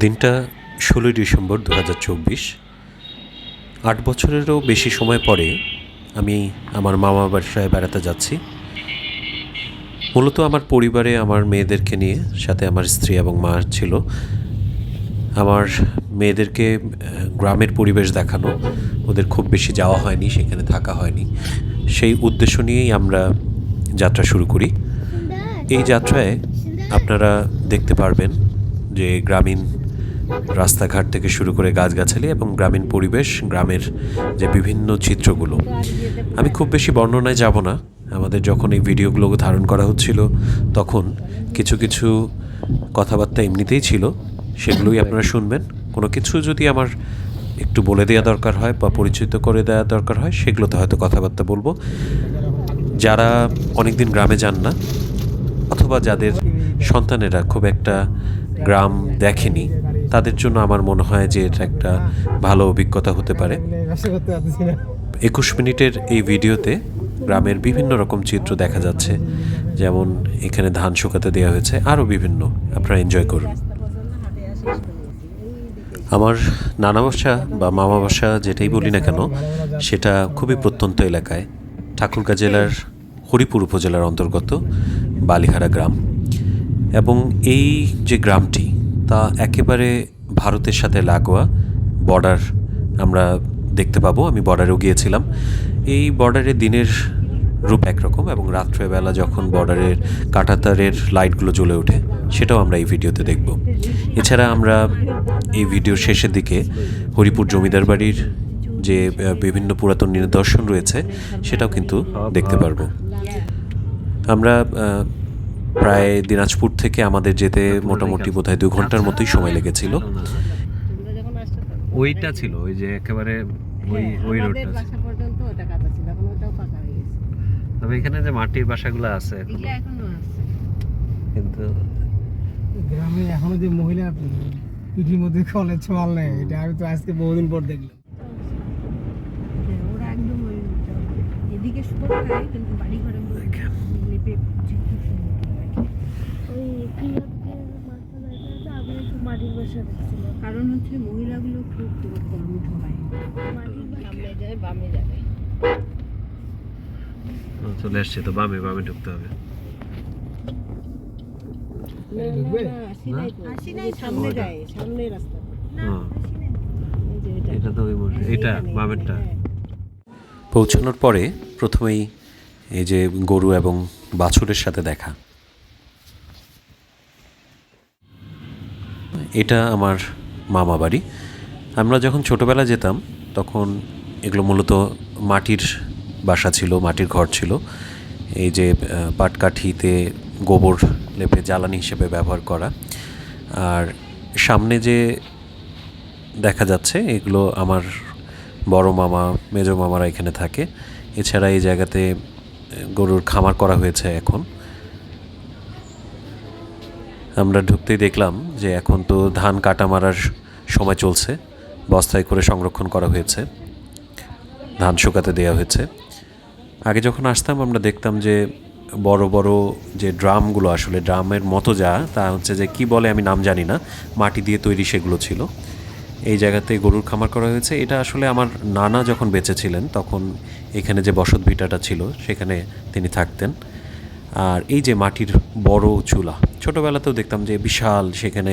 দিনটা ষোলোই ডিসেম্বর দু হাজার চব্বিশ। আট বছরেরও বেশি সময় পরে আমি আমার মামা বাসায় বেড়াতে যাচ্ছি। মূলত আমার পরিবারে আমার মেয়েদেরকে নিয়ে, সাথে আমার স্ত্রী এবং মা ছিল। আমার মেয়েদেরকে গ্রামের পরিবেশ দেখানো, ওদের খুব বেশি যাওয়া হয়নি, সেখানে থাকা হয়নি। সেই উদ্দেশ্য নিয়েই আমরা যাত্রা শুরু করি। এই যাত্রায় আপনারা দেখতে পারবেন যে গ্রামীণ রাস্তাঘাট থেকে শুরু করে গাছগাছালি এবং গ্রামীণ পরিবেশ, গ্রামের যে বিভিন্ন চিত্রগুলো। আমি খুব বেশি বর্ণনায় যাব না। আমাদের যখন এই ভিডিওগুলো ধারণ করা হচ্ছিল, তখন কিছু কিছু কথাবার্তা এমনিতেই ছিল। সেগুলোই আপনারা শুনবেন। কোনো কিছু যদি আমার একটু বলে দেওয়া দরকার হয় বা পরিচিত করে দেওয়া দরকার হয়, সেগুলোতে হয়তো কথাবার্তা বলব। যারা অনেকদিন গ্রামে যান না, অথবা যাদের সন্তানেরা খুব একটা গ্রাম দেখেনি। তাদের জন্য আমার মনে হয় যে এটা একটা ভালো অভিজ্ঞতা হতে পারে। একুশ মিনিটের এই ভিডিওতে গ্রামের বিভিন্ন রকম চিত্র দেখা যাচ্ছে। যেমন এখানে ধান শুকাতে দেওয়া হয়েছে, আরও বিভিন্ন। আপনারা এনজয় করুন। আমার নানা বাসা বা মামা বাসা যেটাই বলি না কেন, সেটা খুবই প্রত্যন্ত এলাকায়। ঠাকুরগাঁ জেলার হরিপুর উপজেলার অন্তর্গত বালিহারা গ্রাম। এবং এই যে গ্রামটি, তা একেবারে ভারতের সাথে লাগোয়া বর্ডার আমরা দেখতে পাবো। আমি বর্ডারেও গিয়েছিলাম। এই বর্ডারে দিনের রূপ একরকম এবং রাত্রেবেলা যখন বর্ডারের কাঁটাতারের লাইটগুলো জ্বলে ওঠে, সেটাও আমরা এই ভিডিওতে দেখব। এছাড়া আমরা এই ভিডিওর শেষের দিকে হরিপুর জমিদার বাড়ির যে বিভিন্ন পুরাতন নিদর্শন রয়েছে, সেটাও কিন্তু দেখতে পারব। আমরা প্রায় দিনাজপুর থেকে আমাদের যেতে মোটামুটি বোধহয় দু ঘণ্টার মতোই সময় লেগেছিল। ওইটা ছিল ওই যে একেবারে ওই রোডটা হয়ে গেছে। তবে এখানে যে মাটির বাসাগুলো আছে এখন। এগুলো এখনও আছে। কিন্তু গ্রামে এখনও যে মহিলা পিঠির মধ্যে কলের ছোঁয়াল নেই এটা আমি তো আজকে বহুদিন পর দেখলাম। হ্যাঁ, ওরা একদম এদিকে কিন্তু বাড়ি ঘরে লেপে চিত্র সুন্দর করে রাখে। ওই ক্লিয়ারকে মাথা দেখা আমি একটু মাটির বাসা দেখছিলাম কারণ হচ্ছে মহিলাগুলো খুব মাটির বাসা সামনে যায় বামে যাবে। চলে আসছে তো বামে বামে ঢুকতে হবে। এটা। এটা তো এটা বামেরটা। হ্যাঁ। পৌঁছানোর পরে প্রথমেই এই যে গরু এবং বাছুরের সাথে দেখা। এটা আমার মামা বাড়ি। আমরা যখন ছোটোবেলা যেতাম, তখন এগুলো মূলত মাটির বাসা ছিল, মাটির ঘর ছিল। এই যে পাটকাঠিতে গোবর লেপে জ্বালানি হিসেবে ব্যবহার করা। আর সামনে যে দেখা যাচ্ছে, এগুলো আমার বড় মামা, মেজো মামারা এখানে থাকে। এছাড়া এই জায়গাতে গরুর খামার করা হয়েছে এখন। আমরা ঢুকতেই দেখলাম যে এখন তো ধান কাটা মারার সময় চলছে। বস্তায় করে সংরক্ষণ করা হয়েছে। ধান শুকাতে দেওয়া হয়েছে। আগে যখন আসতাম আমরা দেখতাম যে বড় বড় যে ড্রামগুলো আসলে ড্রামের মতো যা, তা হচ্ছে যে কি বলে আমি নাম জানি না, মাটি দিয়ে তৈরি সেগুলো ছিল। এই জায়গাতে গরুর খামার করা হয়েছে। এটা আসলে আমার নানা যখন বেঁচে ছিলেন তখন এখানে যে বসত ভিটাটা ছিল, সেখানে তিনি থাকতেন। আর এই যে মাটির বড় চুলা ছোটোবেলাতেও দেখতাম যে বিশাল সেখানে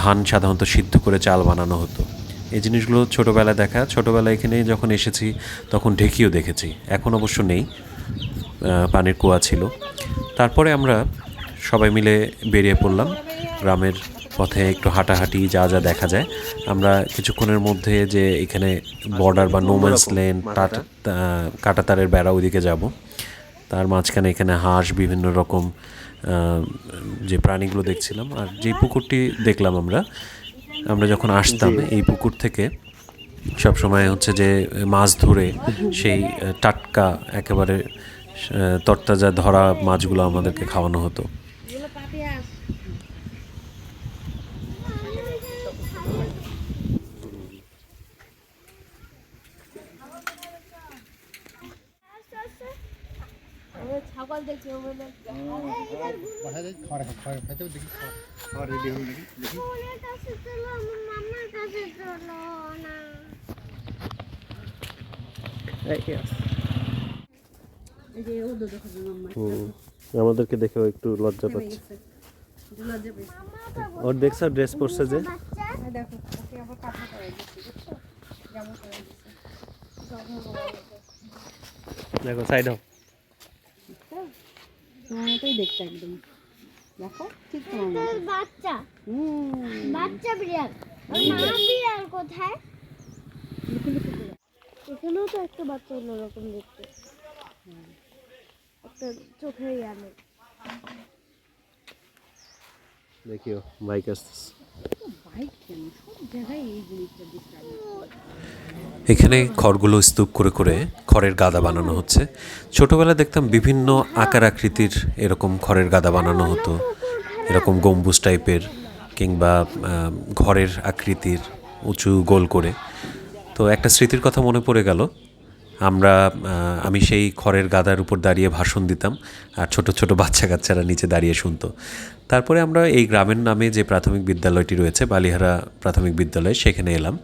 ধান সাধারণত সিদ্ধ করে চাল বানানো হতো। এই জিনিসগুলো ছোটোবেলায় দেখা। ছোটোবেলায় এখানে যখন এসেছি, তখন ঢেকিও দেখেছি। এখন অবশ্য নেই পানির কুয়া ছিল। তারপরে আমরা সবাই মিলে বেরিয়ে পড়লাম। গ্রামের পথে একটু হাঁটাহাঁটি, যা যা দেখা যায়। আমরা কিছুক্ষণের মধ্যে যে এখানে বর্ডার বা নোম্যান্স লেন কাটাতারের বেড়া ওইদিকে যাব। তার মাঝখানে এখানে হাঁস, বিভিন্ন রকম যে প্রাণীগুলো দেখছিলাম আর যে পুকুরটি দেখলাম আমরা আমরা যখন আসতাম এই পুকুর থেকে সব সময় হচ্ছে যে মাছ ধরে সেই টাটকা একেবারে তরতাজা ধরা মাছগুলো আমাদেরকে খাওয়ানো হতো ছাগল দেখছি বাসায় যাই খাওয়া খাওয়া খাইতেও দেখি খাওয়া বোনের কাছে চলো আমার মামার কাছে চলো না এই যে ও দুটো খাবে মাম্মা আমাদেরকে দেখেও একটু লজ্জা পাচ্ছে। ওর দেখছ ড্রেস পরছে যে? দেখো ওকে আবার কাঁথা করে দিচ্ছি বুঝছ যেমন করে দিচ্ছে দেখো সাইড হও তোমার মতোই দেখতে একদম। দেখো ঠিক তোমার মতো। বাচ্চা। হুম। বাচ্চা বিড়াল। মা বিড়াল কোথায়? এখানেও তো একটা বাচ্চা অন্যরকম দেখতে। একটা চোখের দেখিও বাইক আসতেছে। বাইক কেন? সব জায়গায় এই জিনিসটা ডিস্টার্ব এখানে খড়গুলো স্তূপ করে করে খড়ের গাদা বানানো হচ্ছে। ছোটবেলায় দেখতাম বিভিন্ন আকার আকৃতির এরকম খড়ের গাদা বানানো হতো। এরকম গম্বুজ টাইপের কিংবা ঘরের আকৃতির উঁচু গোল করে। তো একটা স্মৃতির কথা মনে পড়ে গেল। আমরা আমি সেই খড়ের গাদার উপর দাঁড়িয়ে ভাষণ দিতাম আর ছোট ছোট বাচ্চা কাচ্চারা নিচে দাঁড়িয়ে শুনতো। তারপরে আমরা এই গ্রামের নামে যে প্রাথমিক বিদ্যালয়টি রয়েছে, বালিহারা প্রাথমিক বিদ্যালয়, সেখানে এলাম।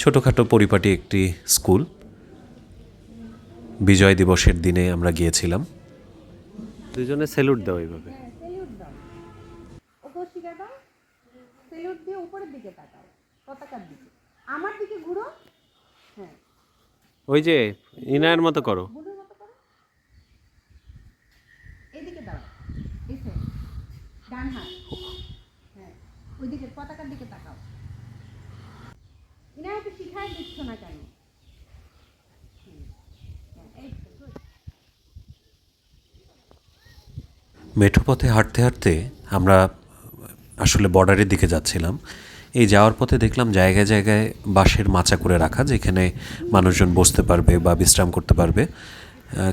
ছোটোখাটো পরিপাটি একটি স্কুল। বিজয় দিবসের দিনে আমরা গিয়েছিলাম। দুজনে স্যালুট দাও এইভাবে। সেলিউট দাও। ওকে শিখে দাও সেলিউট দিয়ে উপরের দিকে তাকাও পতাকার দিকে। আমার দিকে ঘুরো। হ্যাঁ। ওই যে ইনায়ের মতো করো। মতো করো। এদিকে দাও। ডান হাত। হ্যাঁ ওইদিকে পতাকার দিকে তাকাও। ইনায়াকে শিখাই দিচ্ছ না কেন হুম। হ্যাঁ, এই তো, good। মেঠো পথে হাঁটতে হাঁটতে আমরা আসলে বর্ডারের দিকে যাচ্ছিলাম। এই যাওয়ার পথে দেখলাম জায়গায় জায়গায় বাঁশের মাচা করে রাখা, যেখানে মানুষজন বসতে পারবে বা বিশ্রাম করতে পারবে।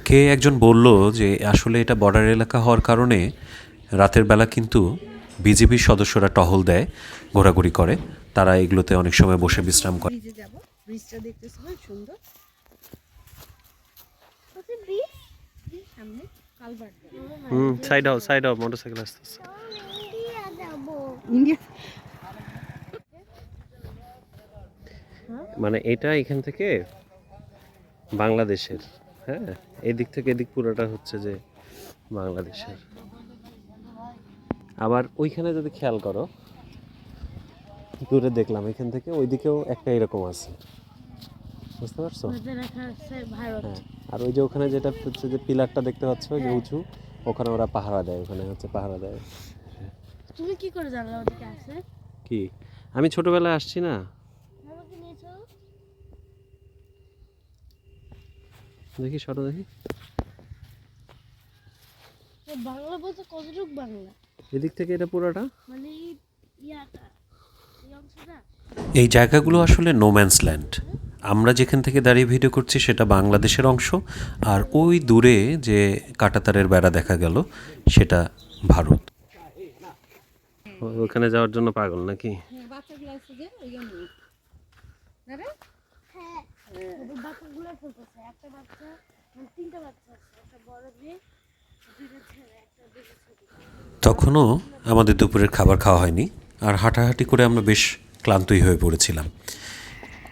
কে একজন বলল যে আসলে এটা বর্ডার এলাকা হওয়ার কারণে রাতের বেলা কিন্তু বিজেপির সদস্যরা টহল দেয়, ঘোরাঘুরি করে। তারা এগুলোতে অনেক সময় বসে বিশ্রাম করে। সুন্দর। হুম সাইড হও সাইড হও মোটরসাইকেল যাব ইন্ডিয়া? মানে এটা এখান থেকে বাংলাদেশের হ্যাঁ? এদিক থেকে এদিক পুরোটা হচ্ছে যে বাংলাদেশের। আবার ওইখানে যদি খেয়াল করো দূরে দেখলাম এখান থেকে ওইদিকেও একটা এরকম আছে। বুঝতে পারছ? ভারত। হ্যাঁ আর ওই যে ওখানে যেটা হচ্ছে যে পিলারটা দেখতে পাচ্ছ যে উঁচু ওখানে ওরা পাহারা দেয় ওখানে হচ্ছে পাহারা দেয়। তুমি কি করে জানলে ওদিকে আছে? কি? আমি ছোটবেলায় আসছি না? দেখি সরো দেখি। বাংলা বলতে কতটুক বাংলা? এদিক থেকে এটা পুরোটা? মানে ইয়াটা এই জায়গাগুলো আসলে নোম্যান্স ল্যান্ড আমরা যেখান থেকে দাঁড়িয়ে ভিডিও করছি সেটা বাংলাদেশের অংশ আর ওই দূরে যে কাটাতারের বেড়া দেখা গেল সেটা ভারত। ওখানে যাওয়ার জন্য পাগল নাকি? তখনও আমাদের দুপুরের খাবার খাওয়া হয়নি আর হাঁটাহাঁটি করে আমরা বেশ ক্লান্তই হয়ে পড়েছিলাম।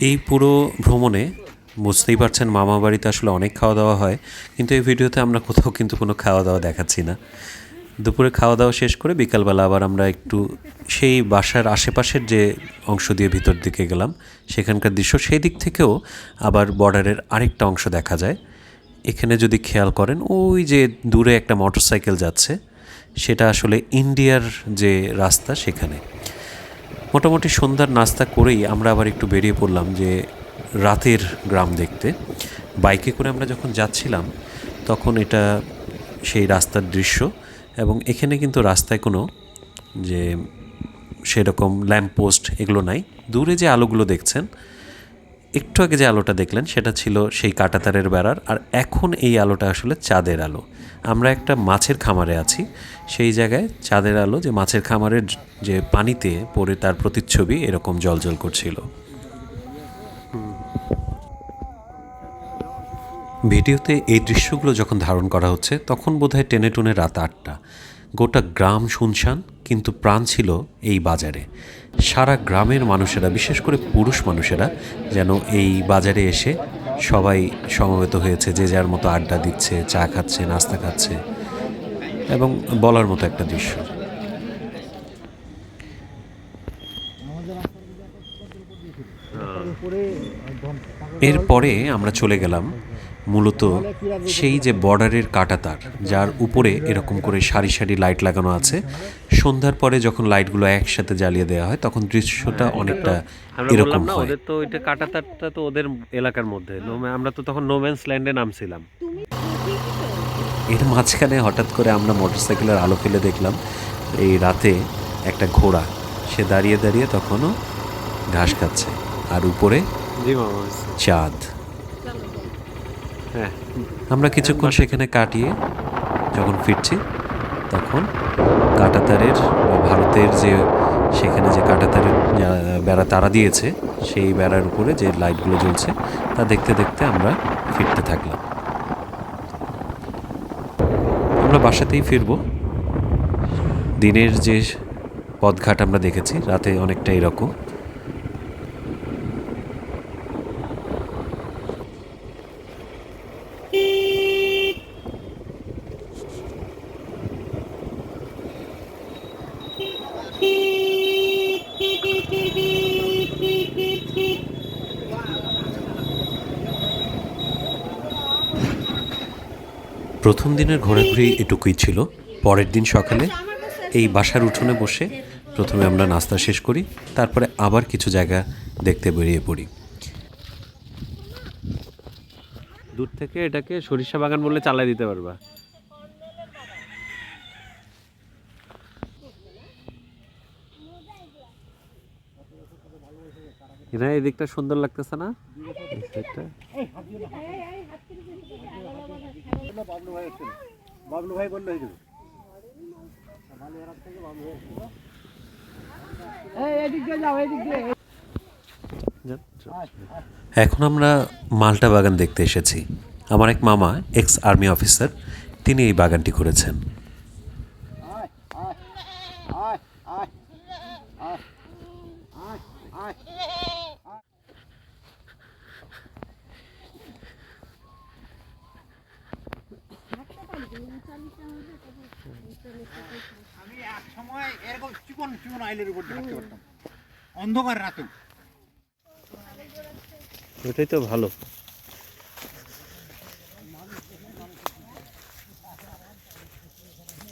এই পুরো ভ্রমণে বুঝতেই পারছেন মামা বাড়িতে আসলে অনেক খাওয়া দাওয়া হয়, কিন্তু এই ভিডিওতে আমরা কোথাও কিন্তু কোনো খাওয়া দাওয়া দেখাচ্ছি না। দুপুরে খাওয়া দাওয়া শেষ করে বিকালবেলা আবার আমরা একটু সেই বাসার আশেপাশের যে অংশ দিয়ে ভিতর দিকে গেলাম, সেখানকার দৃশ্য, সেই দিক থেকেও আবার বর্ডারের আরেকটা অংশ দেখা যায়। এখানে যদি খেয়াল করেন, ওই যে দূরে একটা মোটরসাইকেল যাচ্ছে, সেটা আসলে ইন্ডিয়ার যে রাস্তা সেখানে। মোটামুটি সন্ধ্যার নাস্তা করেই আমরা আবার একটু বেরিয়ে পড়লাম যে রাতের গ্রাম দেখতে। বাইকে করে আমরা যখন যাচ্ছিলাম, তখন এটা সেই রাস্তার দৃশ্য এবং এখানে কিন্তু রাস্তায় কোনো যে সেরকম ল্যাম্প পোস্ট এগুলো নাই। দূরে যে আলোগুলো দেখছেন একটু আগে যে আলোটা দেখলেন, সেটা ছিল সেই কাটাতারের বেড়ার, আর এখন এই আলোটা আসলে চাঁদের আলো। আমরা একটা মাছের খামারে আছি, সেই জায়গায় চাঁদের আলো, যে মাছের খামারের যে পানিতে পড়ে তার প্রতিচ্ছবি এরকম জলজল করছিল। ভিডিওতে এই দৃশ্যগুলো যখন ধারণ করা হচ্ছে, তখন বোধহয় টেনে টুনে রাত আটটা। গোটা গ্রাম শুনশান কিন্তু প্রাণ ছিল এই বাজারে। সারা গ্রামের মানুষেরা, বিশেষ করে পুরুষ মানুষেরা, যেন এই বাজারে এসে সবাই সমবেত হয়েছে, যে যার মতো আড্ডা দিচ্ছে, চা খাচ্ছে, নাস্তা খাচ্ছে এবং বলার মতো একটা দৃশ্য। এরপরে আমরা চলে গেলাম মূলত সেই যে বর্ডারের কাটাতার যার উপরে এরকম করে সারি সারি লাইট লাগানো আছে সন্ধ্যার পরে যখন লাইটগুলো একসাথে জ্বালিয়ে দেওয়া হয় তখন দৃশ্যটা অনেকটা এরকম হয়। ওদের তো ওইটা কাটাতারটা তো ওদের এলাকার মধ্যে। No- আমরা তো তখন নোম্যান্স ল্যান্ডে নামছিলাম। এর মাঝখানে হঠাৎ করে আমরা মোটরসাইকেলের আলো ফেলে দেখলাম এই রাতে একটা ঘোড়া সে দাঁড়িয়ে দাঁড়িয়ে তখনও ঘাস খাচ্ছে আর উপরে চাঁদ। হ্যাঁ আমরা কিছুক্ষণ সেখানে কাটিয়ে যখন ফিরছি, তখন কাটাতারের বা ভারতের যে সেখানে যে কাটাতারের বেড়া তারা দিয়েছে, সেই বেড়ার উপরে যে লাইটগুলো জ্বলছে, তা দেখতে দেখতে আমরা ফিরতে থাকলাম। আমরা বাসাতেই ফিরব। দিনের যে পথঘাট আমরা দেখেছি, রাতে অনেকটা এরকম। প্রথম দিনের ঘোরাঘুরি এটুকুই ছিল। পরের দিন সকালে এই বাসার উঠোনে বসে প্রথমে আমরা নাস্তা শেষ করি, তারপরে আবার কিছু জায়গা দেখতে বেরিয়ে পড়ি। দূর থেকে এটাকে সরিষা বাগান বললে চালাই দিতে পারবা। এরা এই দিকটা সুন্দর লাগতেছে না? এই সাইডটা এখন আমরা মালটা বাগান দেখতে এসেছি। আমার এক মামা এক্স আর্মি অফিসার তিনি এই বাগানটি করেছেন। আইলের উপর থাকতে পারতাম। অন্ধকার রাতে। ওটাই তো ভালো।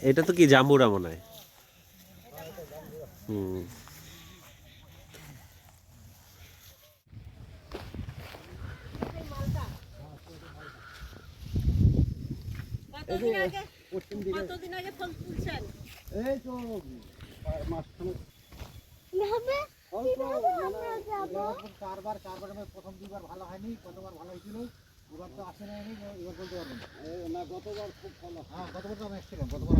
এটা তো কি জাম্বুরা মনে হয়? হুম। এই তো মাঝখানে হবে কীভাবে আমরা যাব? চারবার চারবার আমার প্রথম দুবার ভালো হয়নি কতবার ভালো হয়েছিল এবার তো আসে না এবার বলতে পারব না না গতবার খুব ভালো হ্যাঁ। গতবার তো আমি এসেছিলাম গতবার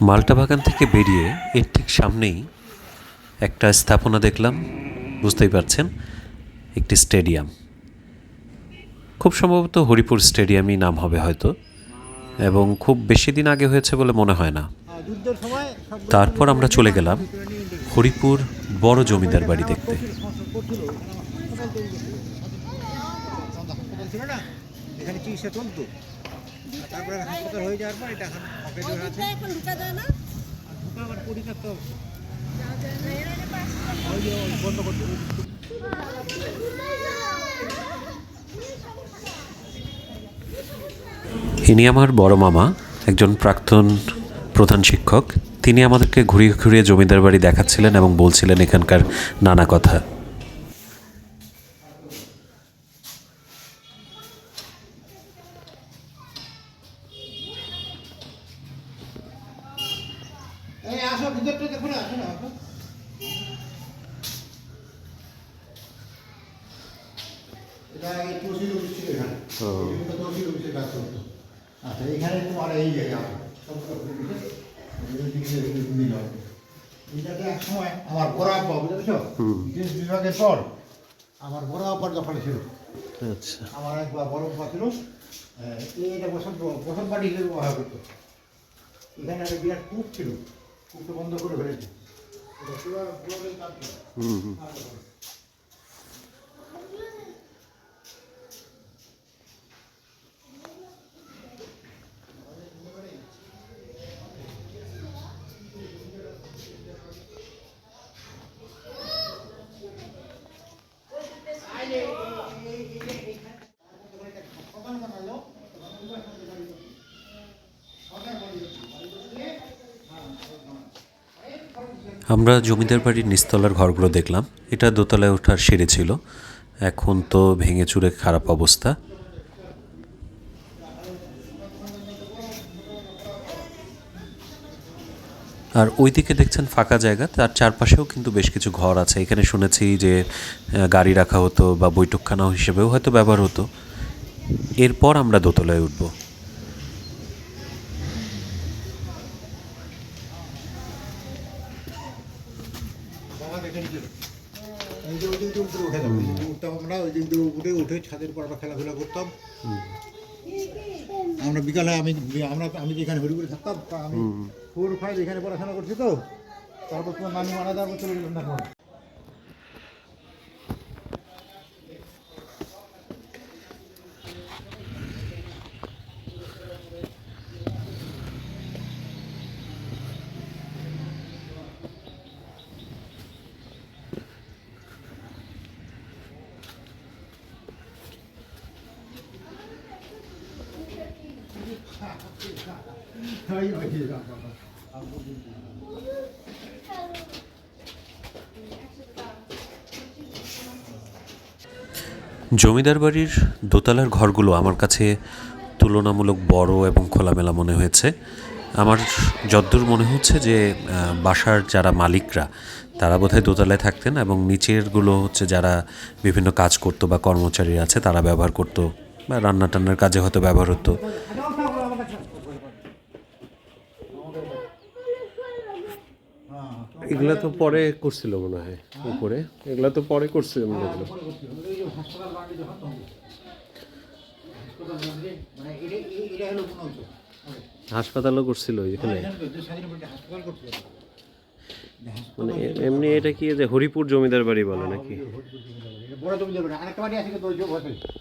মালটা বাগান থেকে বেরিয়ে এর ঠিক সামনেই একটা স্থাপনা দেখলাম বুঝতেই পারছেন একটি স্টেডিয়াম। খুব সম্ভবত হরিপুর স্টেডিয়ামই নাম হবে হয়তো এবং খুব বেশি দিন আগে হয়েছে বলে মনে হয় না। তারপর আমরা চলে গেলাম হরিপুর বড় জমিদার বাড়ি দেখতে। এখানে চিকিৎসা চলতো। তারপরে হাসপাতাল হয়ে যাওয়ার পর এটা ইনি আমার বড় মামা একজন প্রাক্তন প্রধান শিক্ষক তিনি আমাদেরকে ঘুরিয়ে ঘুরিয়ে জমিদার বাড়ি দেখাচ্ছিলেন এবং বলছিলেন এখানকার নানা কথা। এই আসো ভিতরটা দেখো না আসো না আসো। এটা আগে তহসিল অফিস ছিল এখানে। তহসিল অফিসের কাজ করতো। আচ্ছা এখানে তোমার এই জায়গা এটাতে এক সময় আমার বড় আব্বা বুঝেছ? দেশ বিভাগের পর আমার বড় আব্বার দখলে ছিল। আচ্ছা। আমার একবার বড় আব্বা ছিল। এটা বসন্ত বসন্ত বাড়ি হিসেবে ব্যবহার করতো। এখানে একটা বিরাট কূপ ছিল। কূপটা বন্ধ করে ফেলেছে। এটা পুরো পুরোটাই কাজ ছিল। আমরা জমিদার বাড়ির নিস্তলার ঘরগুলো দেখলাম। এটা দোতলায় ওঠার সিঁড়ি ছিল। এখন তো ভেঙে চুরে খারাপ অবস্থা। আর ওইদিকে দেখছেন ফাঁকা জায়গা, তার চারপাশেও কিন্তু বেশ কিছু ঘর আছে। এখানে শুনেছি যে গাড়ি রাখা হতো বা বৈঠকখানা হিসেবেও হয়তো ব্যবহার হতো। এরপর আমরা দোতলায় উঠবো বাবা দেখে নিছিল এই যে ওই দিক দিয়ে উপরে উঠে যাবে উঠতাম আমরা ওই দিক দিয়ে উঠে উঠে ছাদের পর আবার খেলাধুলা করতাম। আমরা বিকালে আমি আমরা আমি যেখানে হরিপুরে থাকতাম তা আমি ফোর ফাইভ এখানে পড়াশোনা করছি তো। তারপর তোমার নানি মারা যাওয়ার পর চলে গেলাম দেখো জমিদার বাড়ির দোতলার ঘরগুলো আমার কাছে তুলনামূলক বড় এবং খোলামেলা মনে হয়েছে। আমার যদ্দূর মনে হচ্ছে যে বাসার যারা মালিকরা, তারা বোধহয় দোতলায় থাকতেন এবং নিচেরগুলো হচ্ছে যারা বিভিন্ন কাজ করতো বা কর্মচারী আছে, তারা ব্যবহার করতো বা রান্না টান্নার কাজে হয়তো ব্যবহার হতো। এগুলা তো পরে করছিল মনে হয় উপরে এগুলা তো পরে করছিল মনে হয় মানে মনে হাসপাতালও করছিল এখানে মানে এমনি এটা কি যে হরিপুর জমিদার বাড়ি বলে নাকি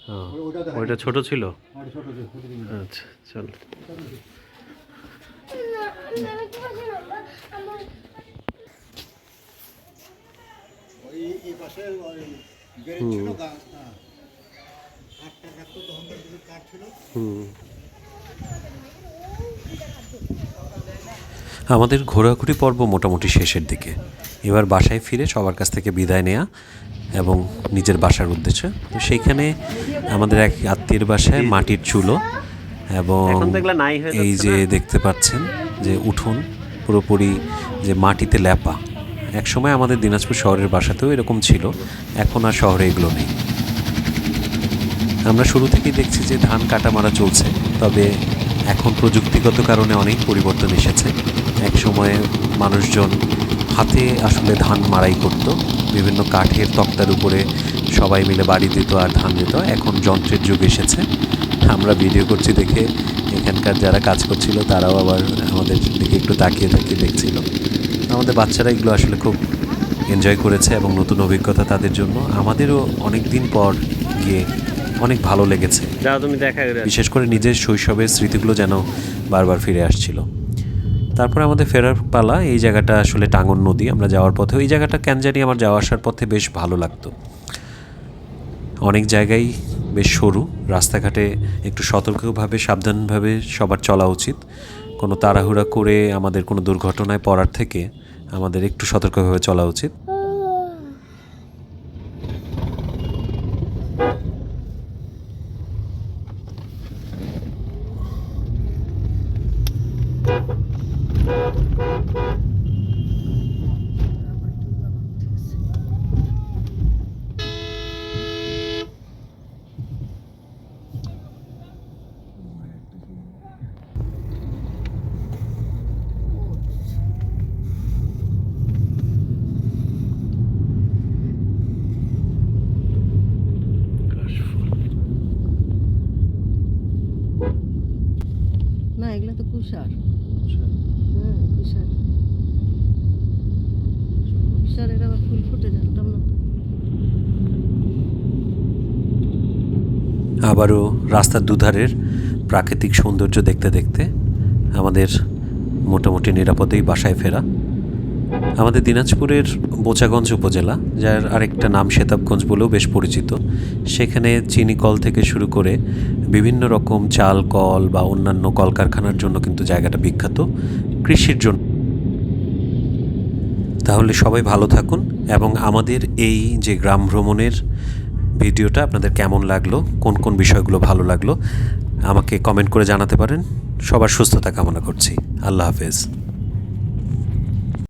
হ্যাঁ ওইটা ছোট ছিল আচ্ছা চল ওই এই পাশে ওই গ্যারেজ ছিল গা হ্যাঁ। কাঠটা রাখতো তখনকার যুগের কাঠ ছিল হুম আমাদের ঘোরাঘুরি পর্ব মোটামুটি শেষের দিকে। এবার বাসায় ফিরে সবার কাছ থেকে বিদায় নেওয়া এবং নিজের বাসার উদ্দেশ্যে। তো সেইখানে আমাদের এক আত্মীয়ের বাসায় মাটির চুলো এবং এই যে দেখতে পাচ্ছেন যে উঠোন পুরোপুরি যে মাটিতে ল্যাপা। একসময় আমাদের দিনাজপুর শহরের বাসাতেও এরকম ছিল, এখন আর শহরে এগুলো নেই। আমরা শুরু থেকেই দেখছি যে ধান কাটা মারা চলছে, তবে এখন প্রযুক্তিগত কারণে অনেক পরিবর্তন এসেছে। এক সময়ে মানুষজন হাতে আসলে ধান মারাই করত, বিভিন্ন কাঠের তক্তার উপরে সবাই মিলে বাড়ি দিত আর ধান দিত, এখন যন্ত্রের যুগ এসেছে। আমরা ভিডিও করছি দেখে এখানকার যারা কাজ করছিল, তারাও আবার আমাদের দিকে একটু তাকিয়ে তাকিয়ে দেখছিল। আমাদের বাচ্চারা এগুলো আসলে খুব এনজয় করেছে এবং নতুন অভিজ্ঞতা তাদের জন্য। আমাদেরও অনেক দিন পর গিয়ে অনেক ভালো লেগেছে। তুমি দেখা বিশেষ করে নিজের শৈশবের স্মৃতিগুলো যেন বারবার ফিরে আসছিল। তারপরে আমাদের ফেরার পালা এই জায়গাটা আসলে টাঙ্গন নদী আমরা যাওয়ার পথে। ওই জায়গাটা কেন জানি আমার যাওয়া আসার পথে বেশ ভালো লাগতো। অনেক জায়গায় বেশ সরু রাস্তাঘাটে একটু সতর্কভাবে সাবধানভাবে সবার চলা উচিত। কোনো তাড়াহুড়া করে আমাদের কোনো দুর্ঘটনায় পড়ার থেকে আমাদের একটু সতর্কভাবে চলা উচিত। Thank এগুলো তো কুষার চরের আবার ফুল ফুটে জানতাম না আবারও রাস্তার দুধারের প্রাকৃতিক সৌন্দর্য দেখতে দেখতে আমাদের মোটামুটি নিরাপদেই বাসায় ফেরা। আমাদের দিনাজপুরের বোচাগঞ্জ উপজেলা, যার আরেকটা নাম সেতাবগঞ্জ বলেও বেশ পরিচিত। সেখানে চিনি কল থেকে শুরু করে বিভিন্ন রকম চাল কল বা অন্যান্য কলকারখানার জন্য কিন্তু জায়গাটা বিখ্যাত। কৃষির জন্য। তাহলে সবাই ভালো থাকুন এবং আমাদের এই যে গ্রাম ভ্রমণের ভিডিওটা আপনাদের কেমন লাগল, কোন কোন বিষয়গুলো ভালো লাগল, আমাকে কমেন্ট করে জানাতে পারেন। সবার সুস্থতা কামনা করছি। আল্লাহ হাফেজ।